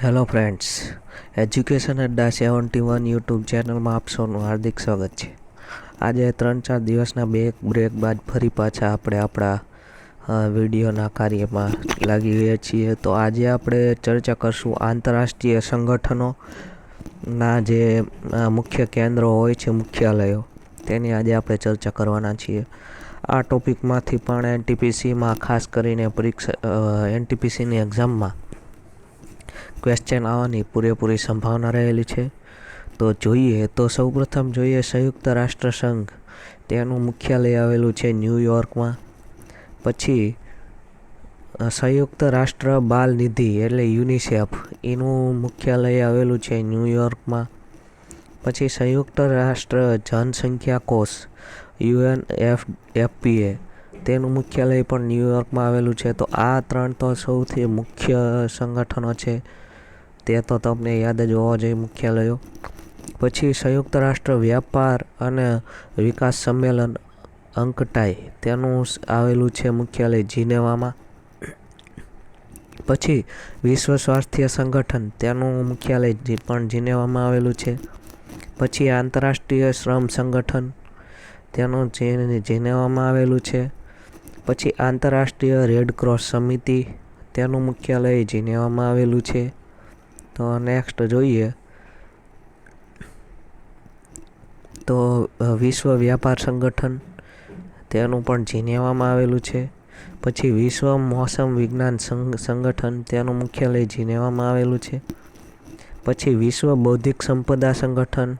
Hello friends education Adda seventy one YouTube ચેનલમાં આપ હાર્દિક સ્વાગત છે. આજે ત્રણ ચાર દિવસના બે બ્રેક બાદ ફરી પાછા આપણે આપણા વિડીયોના કાર્યમાં લાગી ગયા છીએ. તો આજે આપણે ચર્ચા કરશું આંતરરાષ્ટ્રીય સંગઠનોના જે મુખ્ય કેન્દ્રો હોય છે, મુખ્યાલયો, તેની આજે આપણે ચર્ચા કરવાના છીએ. આ ટોપિકમાંથી પણ એનટીપીસીમાં ખાસ કરીને પરીક્ષા એનટીપીસીની એક્ઝામમાં ક્વેશ્ચન આવવાની પૂરેપૂરી સંભાવના રહેલી છે. તો જોઈએ, તો સૌપ્રથમ જોઈએ સંયુક્ત રાષ્ટ્ર સંઘ તેનું મુખ્યાલય આવેલું છે ન્યૂયોર્કમાં પછી સંયુક્ત રાષ્ટ્ર બાલ નિધિ એટલે યુનિસેફ. એનું મુખ્યાલય આવેલું છે ન્યૂયોર્કમાં પછી સંયુક્ત રાષ્ટ્ર જનસંખ્યા કોષ યુએન એફ એફપીએ તેનું મુખ્યાલય પણ ન્યૂયોર્કમાં આવેલું છે. તો આ ત્રણ તો સૌથી મુખ્ય સંગઠનો છે. તે તો તમને યાદ જ હોવા જોઈએ, મુખ્યાલયો. પછી સંયુક્ત રાષ્ટ્ર, વ્યાપાર અને વિકાસ સંમેલન, અંકટાઈ. તેનું આવેલું છે મુખ્યાલય જીનેવામાં. પછી વિશ્વ સ્વાસ્થ્ય સંગઠન, તેનું મુખ્યાલય પણ જીનેવામાં આવેલું છે. પછી આંતરરાષ્ટ્રીય શ્રમ સંગઠન, તેનું જીનેવામાં આવેલું છે. પછી આંતરરાષ્ટ્રીય રેડ ક્રોસ સમિતિ, તેનું મુખ્યાલય જીનેવામાં આવેલું છે. તો નેક્સ્ટ જોઈએ. તો વિશ્વ વ્યાપાર સંગઠન, તેનું પણ જીનેવામાં આવેલું છે. પછી વિશ્વ મોસમ વિજ્ઞાન સંગ- સંગઠન, તેનું મુખ્યાલય જીનેવામાં આવેલું છે. પછી વિશ્વ બૌદ્ધિક સંપદા સંગઠન,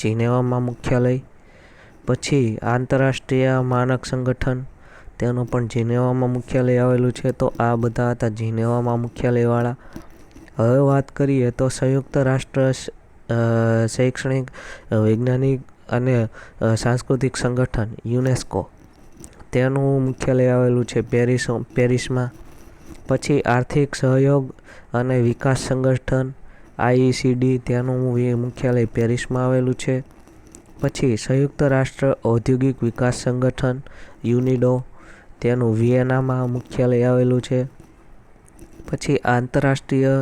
જીનેવામાં મુખ્યાલય. પછી આંતરરાષ્ટ્રીય માનક સંગઠન, તેનું પણ જીનેવામાં મુખ્યાલય આવેલું છે. તો આ બધા હતા જીનેવામાં મુખ્યાલયવાળા. હવે વાત કરીએ તો સંયુક્ત રાષ્ટ્ર શૈક્ષણિક વૈજ્ઞાનિક અને સાંસ્કૃતિક સંગઠન યુનેસ્કો. તેનું મુખ્યાલય આવેલું છે પેરિસ, પેરિસમાં. પછી આર્થિક સહયોગ અને વિકાસ સંગઠન આઈસીડી તેનું મુખ્યાલય પેરિસમાં આવેલું છે. પછી સંયુક્ત રાષ્ટ્ર ઔદ્યોગિક વિકાસ સંગઠન યુનિડો, તેનું વિયેનામાં મુખ્યાલય આવેલું છે. પછી આંતરરાષ્ટ્રીય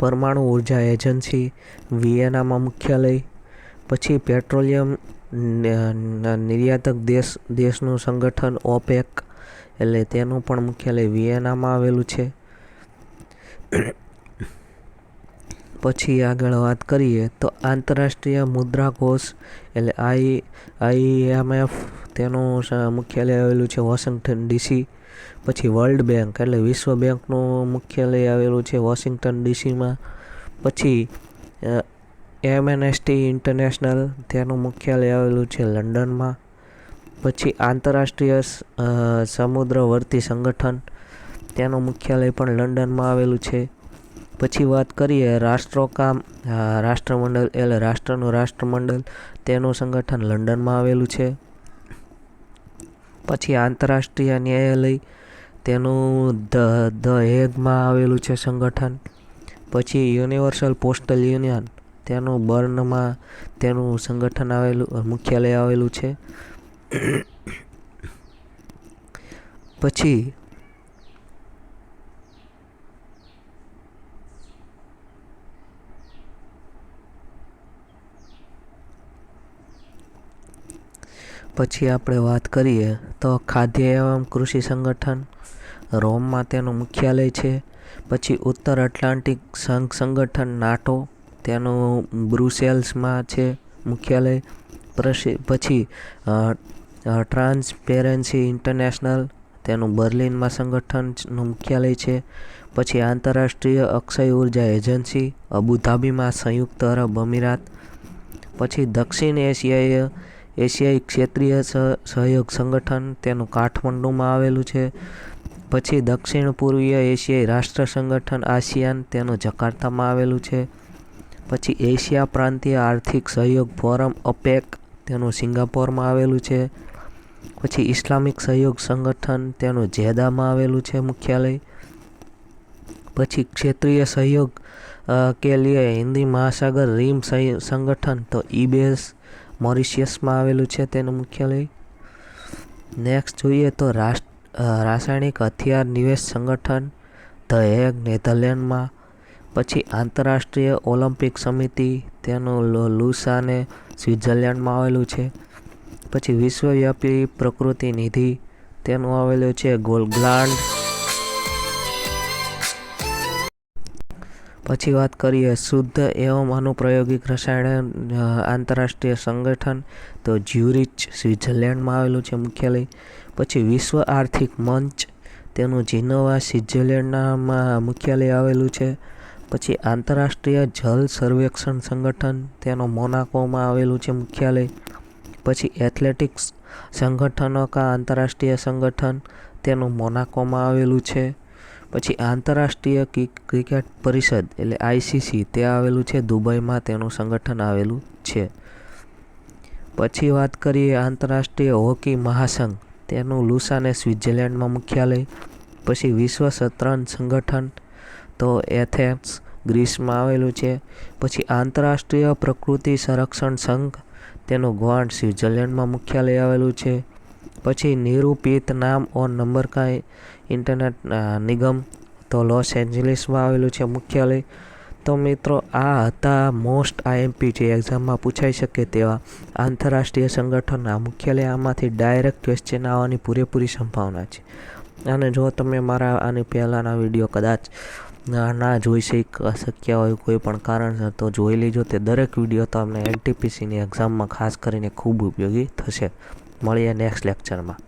પરમાણુ ઊર્જા એજન્સી વિયેનામાં મુખ્યાલય, પછી પેટ્રોલિયમ નિર્યાતક દેશ, દેશનું સંગઠન ઓપેક, એટલે તેનું પણ મુખ્યાલય વિયેનામાં આવેલું છે. પછી આગળ વાત કરીએ તો આંતરરાષ્ટ્રીય મુદ્રા કોષ એટલે આઈ આઈએમએફ તેનું મુખ્યાલય આવેલું છે વોશિંગ્ટન ડીસી. પછી વર્લ્ડ બેંક એટલે વિશ્વ બેંકનું મુખ્યાલય આવેલું છે વોશિંગ્ટન ડીસીમાં. પછી એમએનએસટી ઇન્ટરનેશનલ તેનું મુખ્યાલય આવેલું છે લંડનમાં. પછી આંતરરાષ્ટ્રીય સમુદ્રવર્તી સંગઠન તેનું મુખ્યાલય પણ લંડનમાં આવેલું છે. પછી વાત કરીએ રાષ્ટ્રોકામ રાષ્ટ્રમંડળ એટલે રાષ્ટ્રનું રાષ્ટ્રમંડળ તેનું સંગઠન લંડનમાં આવેલું છે. પછી આંતરરાષ્ટ્રીય ન્યાયાલય તેનું ધ ધ હેગમાં આવેલું છે સંગઠન. પછી યુનિવર્સલ પોસ્ટલ યુનિયન, તેનું બર્નમાં તેનું સંગઠન આવેલું, મુખ્યાલય આવેલું છે. પછી પછી આપણે વાત કરીએ તો ખાદ્ય એવમ કૃષિ સંગઠન, રોમમાં તેનું મુખ્યાલય છે, પછી ઉત્તર એટલાન્ટિક સંઘ સંગઠન, નાટો, તેનું બ્રુસેલ્સમાં છે મુખ્યાલય પછી ટ્રાન્સપેરન્સી ઇન્ટરનેશનલ, તેનું બર્લિનમાં સંગઠનનું મુખ્યાલય છે, પછી આંતરરાષ્ટ્રીય અક્ષય ઊર્જા એજન્સી, અબુધાબીમાં સંયુક્ત અરબ અમીરાત, પછી દક્ષિણ એશિયાઈ એશિયાઈ ક્ષેત્રીય સહ- સહયોગ સંગઠન તેનું કાઠમંડુમાં આવેલું છે. પછી દક્ષિણ પૂર્વીય એશિયાઈ રાષ્ટ્ર સંગઠન આસિયાન તેનું જકાર્તામાં આવેલું છે. પછી એશિયા પ્રાંતીય આર્થિક સહયોગ ફોરમ અપેક તેનું સિંગાપોરમાં આવેલું છે. પછી ઇસ્લામિક સહયોગ સંગઠન તેનું જેદામાં આવેલું છે મુખ્યાલય. પછી ક્ષેત્રીય સહયોગ કે લીએ હિન્દી મહાસાગર રીમ સંગઠન તો ઈબેસ મોરિશિયસમાં આવેલું છે તેનું મુખ્યાલય. નેક્સ્ટ જોઈએ તો રાસાયણિક હથિયાર નિવેશ સંગઠન, ધ હેગ, નેધરલેન્ડમાં. પછી આંતરરાષ્ટ્રીય ઓલિમ્પિક સમિતિ, તેનું લુસાને સ્વિટ્ઝરલેન્ડમાં આવેલું છે. પછી વિશ્વવ્યાપી પ્રકૃતિ નિધિ, તેનું આવેલું છે ગોલગ્લાન્ડ પછી વાત કરીએ શુદ્ધ એવમ અનુપ્રાયોગિક રસાયણ આંતરરાષ્ટ્રીય સંગઠન, તો જ્યુરિચ સ્વિટ્ઝરલેન્ડમાં આવેલું છે મુખ્યાલય. પછી વિશ્વ આર્થિક મંચ, તેનું જીનોવા સ્વિટ્ઝરલેન્ડનામાં મુખ્યાલય આવેલું છે. પછી આંતરરાષ્ટ્રીય જલ સર્વેક્ષણ સંગઠન, તેનો મોનાકોમાં આવેલું છે મુખ્યાલય. પછી એથ્લેટિક્સ સંગઠનો કા આંતરરાષ્ટ્રીય સંગઠન, તેનું મોનાકોમાં આવેલું છે. પછી આંતરરાષ્ટ્રીય ક્રિકેટ પરિષદ એટલે આઈસીસી તે આવેલું છે, દુબઈમાં તેનું સંગઠન આવેલું છે. પછી વાત કરીએ આંતરરાષ્ટ્રીય હોકી મહાસંઘ, તેનું લુસાને સ્વિટ્ઝરલેન્ડમાં મુખ્યાલય. પછી વિશ્વ શતરંજ સંગઠન, તો એથેન્સ, ગ્રીસમાં આવેલું છે. પછી આંતરરાષ્ટ્રીય પ્રકૃતિ સંરક્ષણ સંઘ, તેનું ગ્વાન્ડ સ્વિટ્ઝરલેન્ડમાં મુખ્યાલય આવેલું છે. પછી નિરૂપિત નામ ઓન નંબર કાંઈ ઇન્ટરનેટ નિગમ તો લોસ એન્જલિસમાં આવેલું છે મુખ્યાલય. તો મિત્રો, આ હતા મોસ્ટ આઈએમપી જે એક્ઝામમાં પૂછાઈ શકે તેવા આંતરરાષ્ટ્રીય સંગઠનના મુખ્યાલય. આમાંથી ડાયરેક્ટ ક્વેશ્ચન આવવાની પૂરેપૂરી સંભાવના છે. અને જો તમે મારા આની પહેલાંના વીડિયો કદાચ ના જોઈ શક, શક્યા હોય કોઈ પણ કારણસર, તો જોઈ લેજો. તે દરેક વીડિયો તમને એનટીપીસીની એક્ઝામમાં ખાસ કરીને ખૂબ ઉપયોગી થશે. મળીએ નેક્સ્ટ લેક્ચરમાં